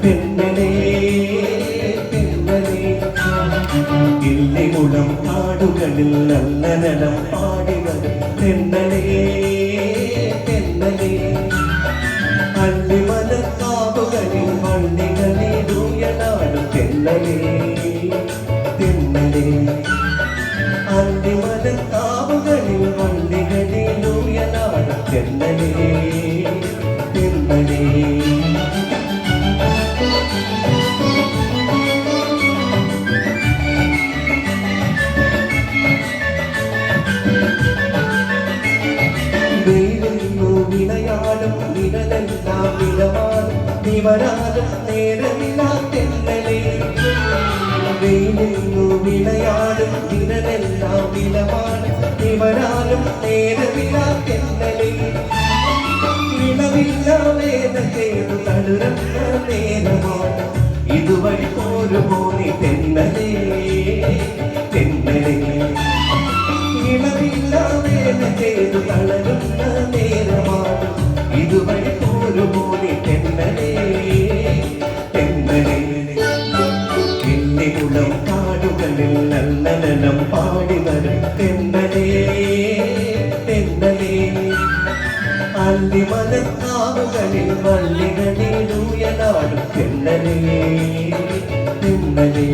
பெண்மணே பெண்மணே இல்லை உளம் ஆடுகளில் நல்ல நலம் ஆடினர் பெண்மணே பெண்மணே அள்ளி மலர் காவுகளில் வள்ளிகளே தூயலாடும் பெண்மணே നിഴലെല്ലാം വിടമാണ് നീ വരാതെ നേരമില്ലാത്തെന്നലേ വെയിലെന്നു വിളയാടും നിഴലെല്ലാം വിടമാണ് നീ വരാലും നേരമില്ലാത്തെന്നലേ ഇളവില്ല വേദ ചേർന്ന് തടുരന്ന നേരമാണ്. കിള്ളികുളം കാടുകളിൽ നല്ല നനം പാടി വരും. തെന്നലേ തെന്നലേ ഉയനാടും തെന്നലേ തെന്നലേ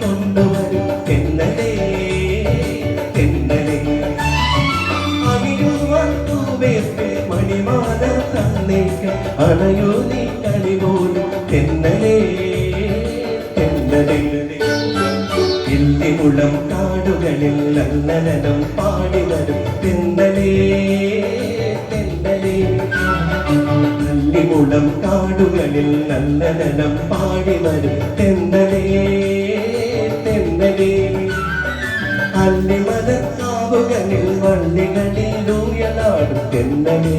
കൊണ്ടുവരും എന്നലേ എന്നലേ എന്നലേ എന്നലേ കാടുകളിൽ പാടി വരും മുളം കാടുകളിൽ നല്ല നനം പാടി വരും തെന്തലേ വള്ളികടി അന്നിമത നാവുകളിൽ വള്ളികടി ലൂയലാടും തെന്നലേ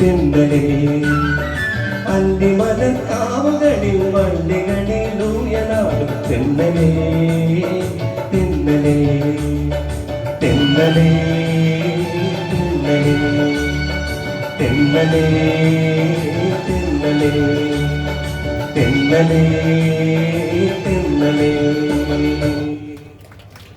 തെന്നലേ അന്നിമത നാവുകളിൽ വള്ളികടി ലൂയലാടും തെന്നലേ തെന്നലേ തെന്നലേ തെന്നലേ തെന്നലേ തെന്നലേ തെന്നലേ തെന്നലേ